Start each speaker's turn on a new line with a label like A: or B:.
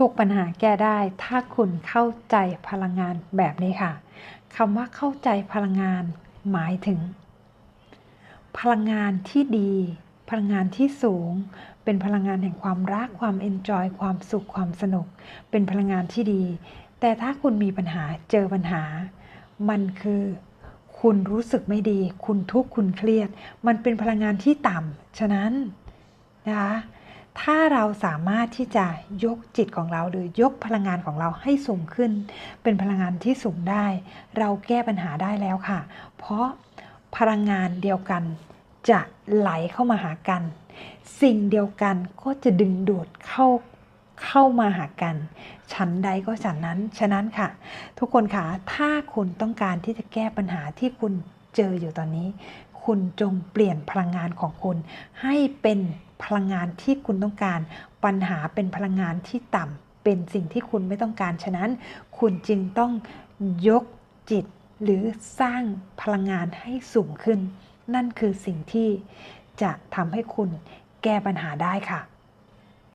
A: ทุกปัญหาแก้ได้ถ้าคุณเข้าใจพลังงานแบบนี้ค่ะคำว่าเข้าใจพลังงานหมายถึง พลังงานที่ดี พลังงานที่สูง เป็นพลังงานแห่งความรักความเอนจอยความสุขความสนุก เป็นพลังงานที่ดี แต่ถ้าคุณมีปัญหาเจอปัญหา มันคือ คุณรู้สึกไม่ดี คุณทุกข์คุณเครียด มันเป็นพลังงานที่ต่ำฉะนั้นนะคะ ถ้าเราสามารถที่จะยกจิตของเรา หรือยกพลังงานของเราให้สูงขึ้น เป็นพลังงานที่สูงได้ เราแก้ปัญหาได้แล้วค่ะ เพราะพลังงานเดียวกันจะไหลเข้ามาหากัน สิ่งเดียวกันก็จะดึงดูดเข้าเข้ามาหากันฉันใดก็ฉันนั้น ฉะนั้นค่ะ ทุกคนค่ะ ถ้าคุณต้องการที่จะแก้ปัญหาที่คุณเจออยู่ตอนนี้ คุณจงเปลี่ยนพลังงานของคุณให้เป็น พลังงานที่คุณต้องการ ปัญหาเป็นพลังงานที่ต่ำเป็นสิ่งที่คุณไม่ต้องการ ฉะนั้น คุณจึงต้องยกจิต หรือสร้างพลังงานให้สูงขึ้น นั่นคือสิ่งที่จะทำให้คุณแก้ปัญหาได้ค่ะ